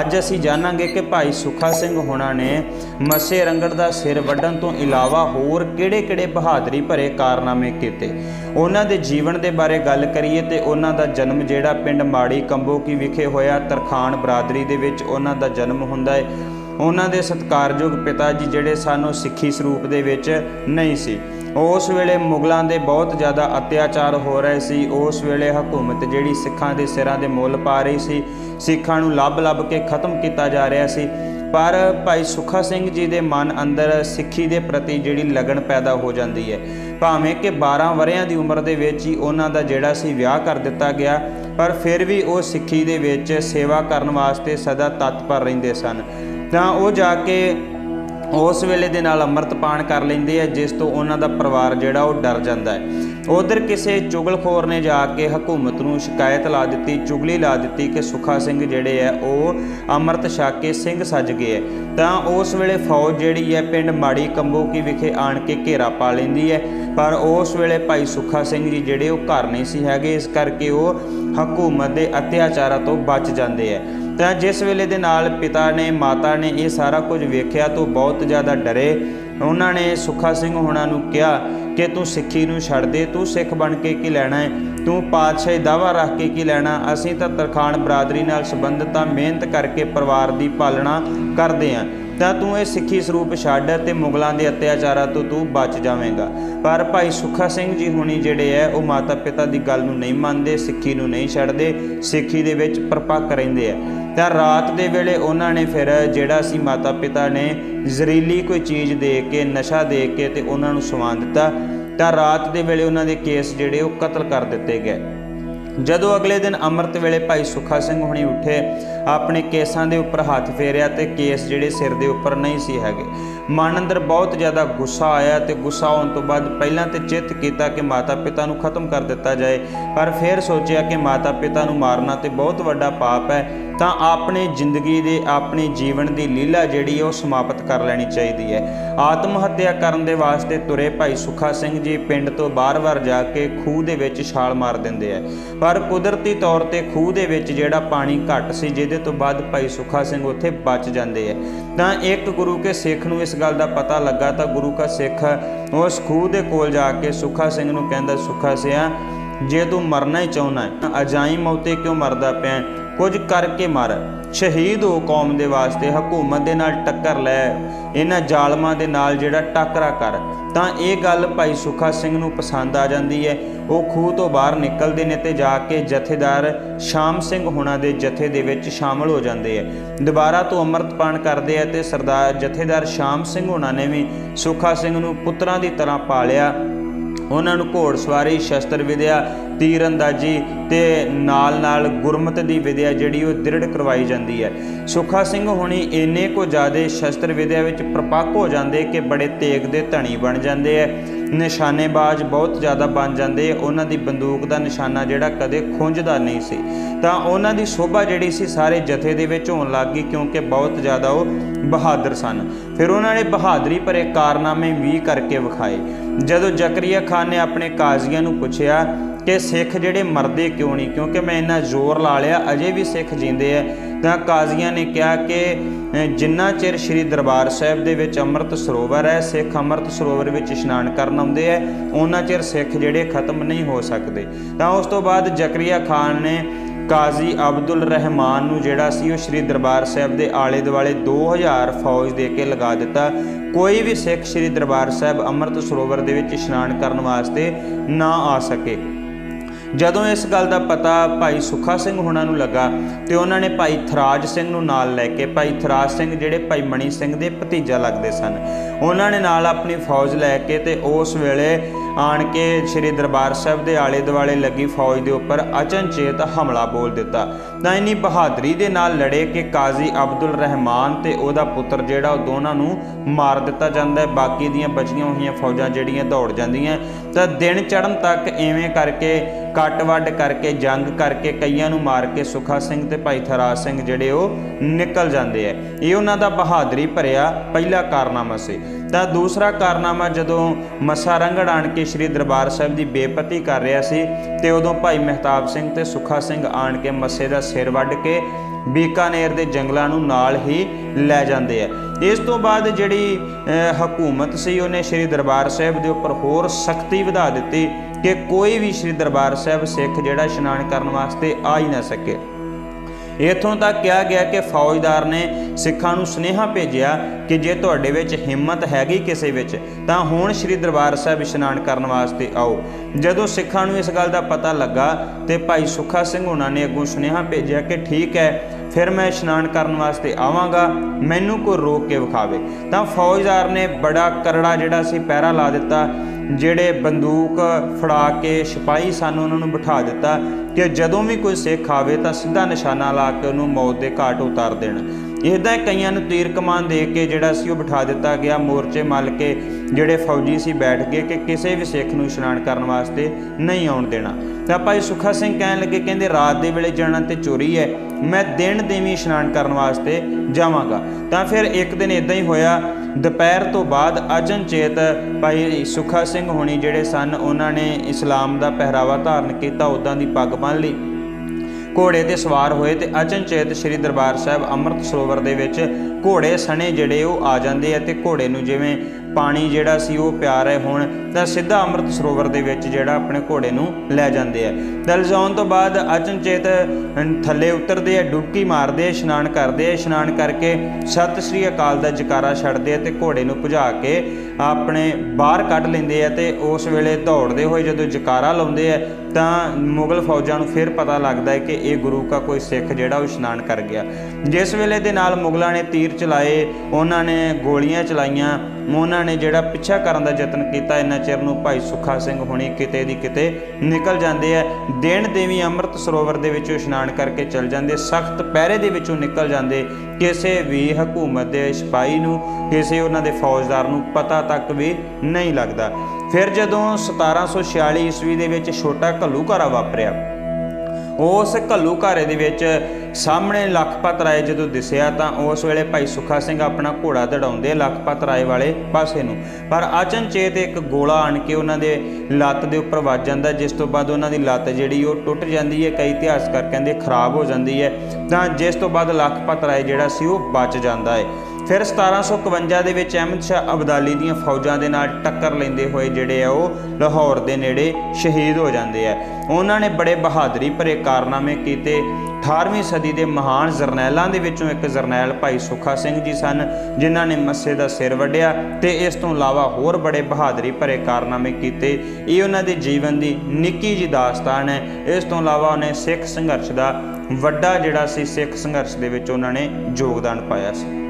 ਅੱਜ ਅਸੀਂ ਜਾਣਾਂਗੇ ਕਿ ਭਾਈ ਸੁੱਖਾ ਸਿੰਘ ਹੋਣਾ ਨੇ ਮੱਸੇ ਰੰਗੜ ਦਾ ਸਿਰ ਵੱਢਣ ਤੋਂ ਇਲਾਵਾ ਹੋਰ ਕਿਹੜੇ-ਕਿਹੜੇ ਬਹਾਦਰੀ ਭਰੇ ਕਾਰਨਾਮੇ ਕੀਤੇ? ਉਹਨਾਂ ਦੇ ਜੀਵਨ ਦੇ ਬਾਰੇ ਗੱਲ ਕਰੀਏ ਤੇ ਉਹਨਾਂ ਦਾ ਜਨਮ ਜਿਹੜਾ ਪਿੰਡ ਮਾੜੀ ਕੰਬੋਕੀ ਵਿਖੇ ਹੋਇਆ ਤਰਖਾਨ ਬਰਾਦਰੀ ਦੇ ਵਿੱਚ ਉਹਨਾਂ ਦਾ ਜਨਮ ਹੁੰਦਾ ਹੈ ਉਹਨਾਂ ਦੇ ਸਤਿਕਾਰਯੋਗ ਪਿਤਾ ਜੀ ਜਿਹੜੇ ਸਾਨੂੰ ਸਿੱਖੀ ਸਰੂਪ ਦੇ ਵਿੱਚ ਨਹੀਂ ਸੀ। ਉਸ ਵੇਲੇ ਮੁਗਲਾਂ ਦੇ ਬਹੁਤ ਜ਼ਿਆਦਾ ਅਤਿਆਚਾਰ ਹੋ ਰਹੇ ਸੀ। ਉਸ ਵੇਲੇ ਹਕੂਮਤ ਜਿਹੜੀ ਸਿੱਖਾਂ ਦੇ ਸਿਰਾਂ ਦੇ ਮੁੱਲ ਪਾ ਰਹੀ ਸੀ, ਸਿੱਖਾਂ ਨੂੰ ਲੱਭ-ਲੱਭ ਕੇ ਖਤਮ ਕੀਤਾ ਜਾ ਰਿਹਾ ਸੀ। ਪਰ ਭਾਈ ਸੁੱਖਾ ਸਿੰਘ ਜੀ ਦੇ ਮਨ ਅੰਦਰ ਸਿੱਖੀ ਦੇ ਪ੍ਰਤੀ ਜਿਹੜੀ ਲਗਨ ਪੈਦਾ ਹੋ ਜਾਂਦੀ ਹੈ। ਭਾਵੇਂ ਕਿ 12 ਵਰਿਆਂ ਦੀ ਉਮਰ ਦੇ ਵਿੱਚ ਹੀ ਉਹਨਾਂ ਦਾ ਜਿਹੜਾ ਸੀ ਵਿਆਹ ਕਰ ਦਿੱਤਾ ਗਿਆ, ਪਰ ਫਿਰ ਵੀ ਉਹ ਸਿੱਖੀ ਦੇ ਵਿੱਚ ਸੇਵਾ ਕਰਨ ਵਾਸਤੇ ਸਦਾ ਤਤਪਰ ਰਹਿੰਦੇ ਸਨ। ਤਾਂ ਉਹ ਜਾ ਕੇ ਉਸ ਵੇਲੇ ਦੇ ਨਾਲ ਅੰਮ੍ਰਿਤਪਾਨ ਕਰ ਲੈਂਦੇ ਆ, ਜਿਸ ਤੋਂ ਉਹਨਾਂ ਦਾ ਪਰਿਵਾਰ ਜਿਹੜਾ ਉਹ ਡਰ ਜਾਂਦਾ ਹੈ। ਉਧਰ ਕਿਸੇ ਚੁਗਲਖੋਰ ਨੇ ਜਾ ਕੇ ਹਕੂਮਤ ਨੂੰ ਸ਼ਿਕਾਇਤ ਲਾ ਦਿੱਤੀ, ਚੁਗਲੀ ਲਾ ਦਿੱਤੀ ਕਿ ਸੁਖਾ ਸਿੰਘ ਜਿਹੜੇ ਆ, ਉਹ ਅੰਮ੍ਰਿਤ ਛਕ ਕੇ ਸਿੰਘ ਸੱਜ ਗਏ ਹੈ ਤਾਂ ਉਸ ਵੇਲੇ ਫੌਜ ਜਿਹੜੀ ਹੈ ਪਿੰਡ ਮਾੜੀ ਕੰਬੋਕੀ ਵਿਖੇ ਆਣ ਕੇ ਘੇਰਾ ਪਾ ਲੈਂਦੀ ਹੈ। ਪਰ ਉਸ ਵੇਲੇ ਭਾਈ ਸੁਖਾ ਸਿੰਘ ਜੀ ਜਿਹੜੇ ਉਹ ਘਰ ਨਹੀਂ ਸੀ ਹੈਗੇ, ਇਸ ਕਰਕੇ ਉਹ ਹਕੂਮਤ ਦੇ ਅਤਿਆਚਾਰਾਂ ਤੋਂ ਬਚ ਜਾਂਦੇ ਆ। ਤਾਂ ਜਿਸ ਵੇਲੇ ਦੇ ਨਾਲ ਪਿਤਾ ਨੇ, ਮਾਤਾ ਨੇ ਇਹ ਸਾਰਾ ਕੁਝ ਵੇਖਿਆ ਤਾਂ ਬਹੁਤ ਜ਼ਿਆਦਾ ਡਰੇ। ਉਹਨਾਂ ਨੇ ਸੁੱਖਾ ਸਿੰਘ ਹੋਣਾ ਨੂੰ ਕਿਹਾ ਕਿ ਤੂੰ ਸਿੱਖੀ ਨੂੰ ਛੱਡ ਦੇ, ਤੂੰ ਸਿੱਖ ਬਣ ਕੇ ਕੀ ਲੈਣਾ ਹੈ? ਤੂੰ ਪਾਤਸ਼ਾਹੀ ਦਾਵਾ ਰੱਖ ਕੇ ਕੀ ਲੈਣਾ? ਅਸੀਂ ਤਾਂ ਤਰਖਾਨ ਬਰਾਦਰੀ ਨਾਲ ਸੰਬੰਧਿਤ ਆ, ਮਿਹਨਤ ਕਰਕੇ ਪਰਿਵਾਰ ਦੀ ਪਾਲਣਾ ਕਰਦੇ ਆਂ। ਤਾਂ ਤੂੰ ਇਹ ਸਿੱਖੀ ਸਰੂਪ ਛੱਡ ਤੇ ਮੁਗਲਾਂ ਦੇ ਅਤਿਆਚਾਰਾਂ ਤੋਂ ਤੂੰ ਬਚ ਜਾਵੇਂਗਾ। ਪਰ ਭਾਈ ਸੁੱਖਾ ਸਿੰਘ ਜੀ ਹੁਣੀ ਜਿਹੜੇ ਐ, ਉਹ ਮਾਤਾ ਪਿਤਾ ਦੀ ਗੱਲ ਨੂੰ ਨਹੀਂ ਮੰਨਦੇ, ਸਿੱਖੀ ਨੂੰ ਨਹੀਂ ਛੱਡਦੇ, ਸਿੱਖੀ ਦੇ ਵਿੱਚ ਪਰਪੱਕ ਰਹਿੰਦੇ ਐ। ਤਾਂ ਰਾਤ ਦੇ ਵੇਲੇ ਉਹਨਾਂ ਨੇ ਫਿਰ ਜਿਹੜਾ ਸੀ ਮਾਤਾ ਪਿਤਾ ਨੇ ਜ਼ਰੀਲੀ ਕੋਈ ਚੀਜ਼ ਦੇ ਕੇ, ਨਸ਼ਾ ਦੇ ਕੇ ਤੇ ਉਹਨਾਂ ਨੂੰ ਸਵਾ ਦਿੱਤਾ, ਤਾਂ ਰਾਤ ਦੇ ਵੇਲੇ ਉਹਨਾਂ ਦੇ ਕੇਸ ਜਿਹੜੇ ਉਹ ਕਤਲ ਕਰ ਦਿੱਤੇ ਗਏ। ਜਦੋਂ ਅਗਲੇ ਦਿਨ ਅੰਮ੍ਰਿਤ ਵੇਲੇ ਭਾਈ ਸੁੱਖਾ ਸਿੰਘ ਹੁਣੀ ਉੱਠੇ ਆਪਣੇ ਕੇਸਾਂ ਦੇ ਉੱਪਰ ਹੱਥ ਫੇਰਿਆ ਤੇ ਕੇਸ ਜਿਹੜੇ ਸਿਰ ਦੇ ਉੱਪਰ ਨਹੀਂ ਸੀ ਹੈਗੇ। ਮਨ ਅੰਦਰ ਬਹੁਤ ਜ਼ਿਆਦਾ ਗੁੱਸਾ ਆਇਆ ਤੇ ਗੁੱਸਾ ਆਉਣ ਤੋਂ ਬਾਅਦ ਪਹਿਲਾਂ ਤੇ ਚਿੱਤ ਕੀਤਾ ਕਿ ਮਾਤਾ ਪਿਤਾ ਨੂੰ ਖਤਮ ਕਰ ਦਿੱਤਾ ਜਾਏ, ਪਰ ਫਿਰ ਸੋਚਿਆ ਕਿ ਮਾਤਾ ਪਿਤਾ ਨੂੰ ਮਾਰਨਾ ਤੇ ਬਹੁਤ ਵੱਡਾ ਪਾਪ ਹੈ, ਤਾਂ ਆਪਣੇ ਜ਼ਿੰਦਗੀ ਦੇ, ਆਪਣੇ ਜੀਵਨ ਦੀ ਲੀਲਾ ਜਿਹੜੀ ਉਹ ਸਮਾਪਤ ਕਰ ਲੈਣੀ ਚਾਹੀਦੀ ਹੈ। ਆਤਮ ਹੱਤਿਆ ਕਰਨ ਦੇ ਵਾਸਤੇ ਤੁਰੇ ਭਾਈ ਸੁਖਾ ਸਿੰਘ ਜੀ ਪਿੰਡ ਤੋਂ ਬਾਰ-ਬਾਰ ਜਾ ਕੇ ਖੂਹ ਦੇ ਵਿੱਚ ਛਾਲ ਮਾਰ ਦਿੰਦੇ ਆ। ਪਰ ਕੁਦਰਤੀ ਤੌਰ ਤੇ ਖੂਹ ਦੇ ਵਿੱਚ ਜਿਹੜਾ ਪਾਣੀ ਘੱਟ ਸੀ, ਜਿਹਦੇ ਤੋਂ ਬਾਅਦ ਭਾਈ ਸੁਖਾ ਸਿੰਘ ਉੱਥੇ ਬਚ ਜਾਂਦੇ ਆ। ਤਾਂ ਇੱਕ ਗੁਰੂ ਕੇ ਸਿੱਖ ਨੂੰ ਇਸ ਗੱਲ ਦਾ ਪਤਾ ਲੱਗਾ ਤਾਂ ਗੁਰੂ ਕਾ ਸਿੱਖ ਉਸ ਖੂਹ ਦੇ ਕੋਲ ਜਾ ਕੇ ਸੁਖਾ ਸਿੰਘ ਨੂੰ ਕਹਿੰਦਾ, ਸੁਖਾ ਸਿਆ, ਜੇ ਤੂੰ ਮਰਨਾ ਹੀ ਚਾਹੁੰਦਾ ਹੈ ਅਜਾਈ ਮੌਤੇ ਕਿਉਂ ਮਰਦਾ ਪਿਆ ਕੁਝ ਕਰਕੇ ਮਰ। ਸ਼ਹੀਦ ਹੋ ਕੌਮ ਦੇ ਵਾਸਤੇ ਹਕੂਮਤ ਦੇ ਨਾਲ ਟੱਕਰ ਲੈ, ਇਹਨਾਂ ਜ਼ਾਲਮਾਂ ਦੇ ਨਾਲ ਜਿਹੜਾ ਟੱਕਰਾ ਕਰ, ਤਾਂ ਇਹ ਗੱਲ ਭਾਈ ਸੁਖਾ ਸਿੰਘ ਨੂੰ ਪਸੰਦ ਆ ਜਾਂਦੀ ਹੈ। ਉਹ ਖੂਹ ਤੋਂ ਬਾਹਰ ਨਿਕਲਦੇ ਨੇ ਤੇ ਜਾ ਕੇ ਜਥੇਦਾਰ ਸ਼ਾਮ ਸਿੰਘ ਹੁਣਾਂ ਦੇ ਜਥੇ ਦੇ ਵਿੱਚ ਸ਼ਾਮਲ ਹੋ ਜਾਂਦੇ ਆ। ਦੁਬਾਰਾ ਤੋਂ ਅੰਮ੍ਰਿਤਪਾਨ ਕਰਦੇ ਆ ਤੇ ਸਰਦਾਰ ਜਥੇਦਾਰ ਸ਼ਾਮ ਸਿੰਘ ਹੁਣਾਂ ਨੇ ਵੀ ਸੁਖਾ ਸਿੰਘ ਨੂੰ ਪੁੱਤਰਾਂ ਦੀ ਤਰ੍ਹਾਂ ਪਾਲਿਆ। ਉਹਨਾਂ ਨੂੰ ਘੋੜਸਵਾਰੀ ਸ਼ਸਤਰ ਵਿਦਿਆ ਤੀਰ ਅੰਦਾਜ਼ੀ ਤੇ ਨਾਲ ਨਾਲ ਗੁਰਮਤ ਦੀ ਵਿਦਿਆ ਜਿਹੜੀ ਉਹ ਦ੍ਰਿੜ ਕਰਵਾਈ ਜਾਂਦੀ ਹੈ। ਸੁਖਾ ਸਿੰਘ ਹੁਣੀ ਇੰਨੇ ਕੋ ਜ਼ਿਆਦੇ ਸ਼ਸਤਰ ਵਿਦਿਆ ਵਿੱਚ ਪ੍ਰਪੱਕ ਹੋ ਜਾਂਦੇ ਕਿ ਬੜੇ ਤੇਗ ਦੇ ਧਣੀ ਬਣ ਜਾਂਦੇ ਐ। ਨਿਸ਼ਾਨੇਬਾਜ਼ ਬਹੁਤ ਜ਼ਿਆਦਾ ਬਣ ਜਾਂਦੇ, ਉਹਨਾਂ ਦੀ ਬੰਦੂਕ ਦਾ ਨਿਸ਼ਾਨਾ ਜਿਹੜਾ ਕਦੇ ਖੁੰਝਦਾ ਨਹੀਂ ਸੀ। ਤਾਂ ਉਹਨਾਂ ਦੀ ਸੋਭਾ ਜਿਹੜੀ ਸੀ ਸਾਰੇ ਜਥੇ ਦੇ ਵਿੱਚ ਹੋਣ ਲੱਗ ਗਈ ਕਿਉਂਕਿ ਬਹੁਤ ਜ਼ਿਆਦਾ ਉਹ ਬਹਾਦਰ ਸਨ। ਫਿਰ ਉਹਨਾਂ ਨੇ ਬਹਾਦਰੀ ਭਰੇ ਕਾਰਨਾਮੇ ਵੀ ਕਰਕੇ ਵਿਖਾਏ। ਜਦੋਂ ਜ਼ਕਰੀਆ ਖਾਨ ਨੇ ਆਪਣੇ ਕਾਜ਼ੀਆਂ ਨੂੰ ਪੁੱਛਿਆ ਕਿ ਸਿੱਖ ਜਿਹੜੇ ਮਰਦੇ ਕਿਉਂ ਨਹੀਂ? ਕਿਉਂਕਿ ਮੈਂ ਇੰਨਾ ਜ਼ੋਰ ਲਾ ਲਿਆ, ਅਜੇ ਵੀ ਸਿੱਖ ਜਿੰਦੇ ਐ ਤਾਂ ਕਾਜ਼ੀਆਂ ਨੇ ਕਿਹਾ ਕਿ ਜਿੰਨਾ ਚਿਰ ਸ੍ਰੀ ਦਰਬਾਰ ਸਾਹਿਬ ਦੇ ਵਿੱਚ ਅੰਮ੍ਰਿਤ ਸਰੋਵਰ ਹੈ, ਸਿੱਖ ਅੰਮ੍ਰਿਤ ਸਰੋਵਰ ਵਿੱਚ ਇਸ਼ਨਾਨ ਕਰਨ ਆਉਂਦੇ ਐ ਉਹਨਾਂ ਚਿਰ ਸਿੱਖ ਜਿਹੜੇ ਖਤਮ ਨਹੀਂ ਹੋ ਸਕਦੇ। ਤਾਂ ਉਸ ਤੋਂ ਬਾਅਦ ਜ਼ਕਰੀਆ ਖਾਨ ਨੇ ਕਾਜ਼ੀ ਅਬਦੁਲ ਰਹਿਮਾਨ ਨੂੰ ਜਿਹੜਾ ਸੀ, ਉਹ ਸ੍ਰੀ ਦਰਬਾਰ ਸਾਹਿਬ ਦੇ ਆਲੇ ਦੁਆਲੇ 2000 ਫੌਜ ਦੇ ਕੇ ਲਗਾ ਦਿੱਤਾ। ਕੋਈ ਵੀ ਸਿੱਖ ਸ੍ਰੀ ਦਰਬਾਰ ਸਾਹਿਬ ਅੰਮ੍ਰਿਤ ਸਰੋਵਰ ਦੇ ਵਿੱਚ ਇਸ਼ਨਾਨ ਕਰਨ ਵਾਸਤੇ ਨਾ ਆ ਸਕੇ। ਜਦੋਂ ਇਸ ਗੱਲ ਦਾ ਪਤਾ ਭਾਈ ਸੁੱਖਾ ਸਿੰਘ ਹੁਣਾਂ ਨੂੰ ਲੱਗਾ ਤੇ ਉਹਨਾਂ ਨੇ ਭਾਈ ਥਰਾਜ ਸਿੰਘ ਨੂੰ ਨਾਲ ਲੈ ਕੇ ਭਾਈ ਥਰਾਜ ਸਿੰਘ ਜਿਹੜੇ ਭਾਈ ਮਣੀ ਸਿੰਘ ਦੇ ਭਤੀਜਾ ਲੱਗਦੇ ਸਨ, ਉਹਨਾਂ ਨੇ ਨਾਲ ਆਪਣੀ ਫੌਜ ਲੈ ਕੇ ਤੇ ਉਸ ਵੇਲੇ ਆਣ ਕੇ ਸ੍ਰੀ ਦਰਬਾਰ ਸਾਹਿਬ ਦੇ ਆਲੇ ਦੁਆਲੇ ਲੱਗੀ ਫੌਜ ਦੇ ਉੱਪਰ ਅਚਨਚੇਤ ਹਮਲਾ ਬੋਲ ਦਿੱਤਾ। ਤਾਂ ਇਨੀ ਬਹਾਦਰੀ ਦੇ ਨਾਲ ਲੜੇ ਕਿ ਕਾਜ਼ੀ ਅਬਦੁਲ ਰਹਿਮਾਨ ਤੇ ਉਹਦਾ ਪੁੱਤਰ ਜਿਹੜਾ ਉਹ ਦੋਨਾਂ ਨੂੰ ਮਾਰ ਦਿੱਤਾ ਜਾਂਦਾ ਹੈ। ਬਾਕੀ ਦੀਆਂ ਬਚੀਆਂ ਹੋਈਆਂ ਫੌਜਾਂ ਜਿਹੜੀਆਂ ਦੌੜ ਜਾਂਦੀਆਂ, ਤਾਂ ਦਿਨ ਚੜ੍ਹਨ ਤੱਕ ਐਵੇਂ ਕਰਕੇ ਕੱਟ ਵੱਡ ਕਰਕੇ, ਜੰਗ ਕਰਕੇ ਕਈਆਂ ਨੂੰ ਮਾਰ ਕੇ ਸੁਖਾ ਸਿੰਘ ਤੇ ਭਾਈ ਥਰਾ ਸਿੰਘ ਜਿਹੜੇ ਉਹ ਨਿਕਲ ਜਾਂਦੇ ਆ ਇਹ ਉਹਨਾਂ ਦਾ ਬਹਾਦਰੀ ਭਰਿਆ ਪਹਿਲਾ ਕਾਰਨਾਮਾ ਸੀ। ਤਾਂ ਦੂਸਰਾ ਕਾਰਨਾਮਾ ਜਦੋਂ ਮੱਸਾ ਰੰਗੜ ਆਣ ਕੇ ਸ੍ਰੀ ਦਰਬਾਰ ਸਾਹਿਬ ਦੀ ਬੇਪਤੀ ਕਰ ਰਿਹਾ ਸੀ ਤੇ ਉਦੋਂ ਭਾਈ ਮਹਿਤਾਬ ਸਿੰਘ ਤੇ ਸੁਖਾ ਸਿੰਘ ਆਣ ਕੇ ਮੱਸੇ ਦਾ ਸਿਰ ਵੱਢ ਕੇ ਬੀਕਾਨੇਰ ਦੇ ਜੰਗਲਾਂ ਨੂੰ ਨਾਲ ਹੀ ਲੈ ਜਾਂਦੇ ਆ। ਇਸ ਤੋਂ ਬਾਅਦ ਜਿਹੜੀ ਹਕੂਮਤ ਸੀ, ਉਹਨੇ ਸ੍ਰੀ ਦਰਬਾਰ ਸਾਹਿਬ ਦੇ ਉੱਪਰ ਹੋਰ ਸਖਤੀ ਵਧਾ ਦਿੱਤੀ ਕਿ ਕੋਈ ਵੀ ਸ੍ਰੀ ਦਰਬਾਰ ਸਾਹਿਬ ਸਿੱਖ ਜਿਹੜਾ ਇਸ਼ਨਾਨ ਕਰਨ ਵਾਸਤੇ ਆ ਹੀ ਨਾ ਸਕੇ। ਇਥੋਂ ਤੱਕ ਕਿਹਾ ਗਿਆ ਕਿ ਫੌਜਦਾਰ ਨੇ ਸਿੱਖਾਂ ਨੂੰ ਸੁਨੇਹਾ ਭੇਜਿਆ ਕਿ ਜੇ ਤੁਹਾਡੇ ਵਿੱਚ ਹਿੰਮਤ ਹੈਗੀ ਕਿਸੇ ਵਿੱਚ, ਤਾਂ ਹੁਣ ਸ੍ਰੀ ਦਰਬਾਰ ਸਾਹਿਬ ਇਸ਼ਨਾਨ ਕਰਨ ਵਾਸਤੇ ਆਓ। ਜਦੋਂ ਸਿੱਖਾਂ ਨੂੰ ਇਸ ਗੱਲ ਦਾ ਪਤਾ ਲੱਗਾ ਤੇ ਭਾਈ ਸੁੱਖਾ ਸਿੰਘ ਉਹਨਾਂ ਨੇ ਅੱਗੋਂ ਸੁਨੇਹਾ ਭੇਜਿਆ ਕਿ ਠੀਕ ਹੈ ਫਿਰ ਮੈਂ ਇਸ਼ਨਾਨ ਕਰਨ ਵਾਸਤੇ ਆਵਾਂਗਾ, ਮੈਨੂੰ ਕੋਈ ਰੋਕ ਕੇ ਵਿਖਾਵੇ। ਤਾਂ ਫੌਜਦਾਰ ਨੇ ਬੜਾ ਕਰੜਾ ਜਿਹੜਾ ਸੀ ਪਹਿਰਾ ਲਾ ਦਿੱਤਾ, ਜਿਹੜੇ ਬੰਦੂਕ ਫੜਾ ਕੇ ਸਿਪਾਹੀ ਸਨ ਉਹਨਾਂ ਨੂੰ ਬਿਠਾ ਦਿੱਤਾ ਕਿ ਜਦੋਂ ਵੀ ਕੋਈ ਸਿੱਖ ਆਵੇ ਤਾਂ ਸਿੱਧਾ ਨਿਸ਼ਾਨਾ ਲਾ ਕੇ ਉਹਨੂੰ ਮੌਤ ਦੇ ਘਾਟ ਉਤਾਰ ਦੇਣ। ਇਹਦਾ ਕਈਆਂ ਨੂੰ ਤੀਰ ਕਮਾਨ ਦੇ ਕੇ ਜਿਹੜਾ ਸੀ ਉਹ ਬਿਠਾ ਦਿੱਤਾ ਗਿਆ ਮੋਰਚੇ ਮਲ ਕੇ, ਜਿਹੜੇ ਫੌਜੀ ਸੀ ਬੈਠ ਗਏ ਕਿ ਕਿਸੇ ਵੀ ਸਿੱਖ ਨੂੰ ਇਸ਼ਨਾਨ ਕਰਨ ਵਾਸਤੇ ਨਹੀਂ ਆਉਣ ਦੇਣਾ। ਤਾਂ ਭਾਈ ਸੁਖਾ ਸਿੰਘ ਕਹਿਣ ਲੱਗੇ, ਕਹਿੰਦੇ ਰਾਤ ਦੇ ਵੇਲੇ ਜਾਣਾ ਤੇ ਚੋਰੀ ਹੈ, ਮੈਂ ਦਿਨ ਦੇ ਵੀ ਇਸ਼ਨਾਨ ਕਰਨ ਵਾਸਤੇ ਜਾਵਾਂਗਾ। ਤਾਂ ਫਿਰ ਇੱਕ ਦਿਨ ਇਦਾਂ ਹੀ ਹੋਇਆ, ਦੁਪਹਿਰ ਤੋਂ ਬਾਅਦ ਅਚਨਚੇਤ ਭਾਈ ਸੁਖਾ ਸਿੰਘ ਹੋਣੀ ਜਿਹੜੇ ਸਨ, ਉਹਨਾਂ ਨੇ ਇਸਲਾਮ ਦਾ ਪਹਿਰਾਵਾ ਧਾਰਨ ਕੀਤਾ ਉਦਾਂ ਦੀ ਪੱਗ ਬੰਨ੍ਹ ਲਈ। ਘੋੜੇ ਤੇ ਸਵਾਰ ਹੋਏ ਤੇ ਅਚਨਚੇਤ ਸ੍ਰੀ ਦਰਬਾਰ ਸਾਹਿਬ ਅੰਮ੍ਰਿਤ ਸਰੋਵਰ ਦੇ ਵਿੱਚ ਘੋੜੇ ਸਣੇ ਜਿਹੜੇ ਉਹ ਆ ਜਾਂਦੇ ਆ ਤੇ ਘੋੜੇ ਨੂੰ ਜਿਵੇਂ ਪਾਣੀ ਜਿਹੜਾ ਸੀ ਉਹ ਪਿਆ ਰਹੇ ਹੋਣ ਤਾਂ ਸਿੱਧਾ ਅੰਮ੍ਰਿਤ ਸਰੋਵਰ ਦੇ ਵਿੱਚ ਜਿਹੜਾ ਆਪਣੇ ਘੋੜੇ ਨੂੰ ਲੈ ਜਾਂਦੇ ਆ। ਤਾਂ ਲਿਜਾਉਣ ਤੋਂ ਬਾਅਦ ਅਚਨਚੇਤ ਥੱਲੇ ਉਤਰਦੇ ਆ, ਡੁਬਕੀ ਮਾਰਦੇ ਆ, ਇਸ਼ਨਾਨ ਕਰਦੇ ਆ, ਇਸ਼ਨਾਨ ਕਰਕੇ ਸਤਿ ਸ੍ਰੀ ਅਕਾਲ ਦਾ ਜਕਾਰਾ ਛੱਡਦੇ ਆ ਤੇ ਘੋੜੇ ਨੂੰ ਭਜਾ ਕੇ ਆਪਣੇ ਬਾਹਰ ਕੱਢ ਲੈਂਦੇ ਆ ਤੇ ਉਸ ਵੇਲੇ ਦੌੜਦੇ ਹੋਏ ਜਦੋਂ ਜਕਾਰਾ ਲਾਉਂਦੇ ਆ ਤਾਂ ਮੁਗਲ ਫੌਜਾਂ ਨੂੰ ਫਿਰ ਪਤਾ ਲੱਗਦਾ ਹੈ ਕਿ ਇਹ ਗੁਰੂ ਕਾ ਕੋਈ ਸਿੱਖ ਜਿਹੜਾ ਉਹ ਇਸ਼ਨਾਨ ਕਰ ਗਿਆ। ਜਿਸ ਵੇਲੇ ਦੇ ਨਾਲ ਮੁਗਲਾਂ ਨੇ ਤੀਰ ਚਲਾਏ, ਉਹਨਾਂ ਨੇ ਗੋਲੀਆਂ ਚਲਾਈਆਂ, ਉਹਨਾਂ ਨੇ ਜਿਹੜਾ ਪਿੱਛਾ ਕਰਨ ਦਾ ਯਤਨ ਕੀਤਾ, ਇੰਨਾ ਚਿਰ ਨੂੰ ਭਾਈ ਸੁੱਖਾ ਸਿੰਘ ਹੁਣੀ ਕਿਤੇ ਦੀ ਕਿਤੇ ਨਿਕਲ ਜਾਂਦੇ ਆ। ਦਿਨ ਦੇ ਅੰਮ੍ਰਿਤ ਸਰੋਵਰ ਦੇ ਵਿੱਚੋਂ ਇਸ਼ਨਾਨ ਕਰਕੇ ਚਲ ਜਾਂਦੇ, ਸਖਤ ਪਹਿਰੇ ਦੇ ਵਿੱਚੋਂ ਨਿਕਲ ਜਾਂਦੇ। ਕਿਸੇ ਵੀ ਹਕੂਮਤ ਦੇ ਸਿਪਾਹੀ ਨੂੰ, ਕਿਸੇ ਉਹਨਾਂ ਦੇ ਫੌਜਦਾਰ ਨੂੰ ਪਤਾ ਤੱਕ ਵੀ ਨਹੀਂ ਲੱਗਦਾ। ਫਿਰ ਜਦੋਂ 1746 ਈਸਵੀ ਦੇ ਵਿੱਚ ਛੋਟਾ ਘੱਲੂਘਾਰਾ ਵਾਪਰਿਆ, ਉਸ ਘੱਲੂਘਾਰੇ ਦੇ ਵਿੱਚ ਸਾਹਮਣੇ ਲਖਪਤ ਰਾਏ ਜਦੋਂ ਦਿਸਿਆ ਤਾਂ ਉਸ ਵੇਲੇ ਭਾਈ ਸੁੱਖਾ ਸਿੰਘ ਆਪਣਾ ਘੋੜਾ ਦੜਾਉਂਦੇ ਲਖਪਤ ਰਾਏ ਵਾਲੇ ਪਾਸੇ ਨੂੰ। ਪਰ ਅਚਨਚੇਤ ਇੱਕ ਗੋਲਾ ਆਣ ਕੇ ਉਹਨਾਂ ਦੇ ਲੱਤ ਦੇ ਉੱਪਰ ਵੱਜ ਜਾਂਦਾ, ਜਿਸ ਤੋਂ ਬਾਅਦ ਉਹਨਾਂ ਦੀ ਲੱਤ ਜਿਹੜੀ ਉਹ ਟੁੱਟ ਜਾਂਦੀ ਹੈ, ਕਈ ਇਤਿਹਾਸਕਾਰ ਕਹਿੰਦੇ ਖਰਾਬ ਹੋ ਜਾਂਦੀ ਹੈ। ਤਾਂ ਜਿਸ ਤੋਂ ਬਾਅਦ ਲਖਪਤ ਰਾਏ ਜਿਹੜਾ ਸੀ ਉਹ ਬਚ ਜਾਂਦਾ ਹੈ। ਫਿਰ 1751 ਦੇ ਵਿੱਚ ਅਹਿਮਦ ਸ਼ਾਹ ਅਬਦਾਲੀ ਦੀਆਂ ਫੌਜਾਂ ਦੇ ਨਾਲ ਟੱਕਰ ਲੈਂਦੇ ਹੋਏ ਜਿਹੜੇ ਆ ਉਹ ਲਾਹੌਰ ਦੇ ਨੇੜੇ ਸ਼ਹੀਦ ਹੋ ਜਾਂਦੇ ਆ। ਉਹਨਾਂ ਨੇ ਬੜੇ ਬਹਾਦਰੀ ਭਰੇ ਕਾਰਨਾਮੇ ਕੀਤੇ। 18ਵੀਂ ਸਦੀ ਦੇ ਮਹਾਨ ਜਰਨੈਲਾਂ ਦੇ ਵਿੱਚੋਂ ਇੱਕ ਜਰਨੈਲ ਭਾਈ ਸੁੱਖਾ ਸਿੰਘ ਜੀ ਸਨ, ਜਿਨ੍ਹਾਂ ਨੇ ਮੱਸੇ ਦਾ ਸਿਰ ਵੱਢਿਆ ਤੇ ਇਸ ਤੋਂ ਇਲਾਵਾ ਹੋਰ ਬੜੇ ਬਹਾਦਰੀ ਭਰੇ ਕਾਰਨਾਮੇ ਕੀਤੇ। ਇਹ ਉਹਨਾਂ ਦੇ ਜੀਵਨ ਦੀ ਨਿੱਕੀ ਜੀ ਦਾਸਤਾਨ ਹੈ। ਇਸ ਤੋਂ ਇਲਾਵਾ ਉਹਨੇ ਸਿੱਖ ਸੰਘਰਸ਼ ਦਾ ਵੱਡਾ ਜਿਹੜਾ ਸੀ ਸਿੱਖ ਸੰਘਰਸ਼ ਦੇ ਵਿੱਚ ਉਹਨਾਂ ਨੇ ਯੋਗਦਾਨ ਪਾਇਆ ਸੀ।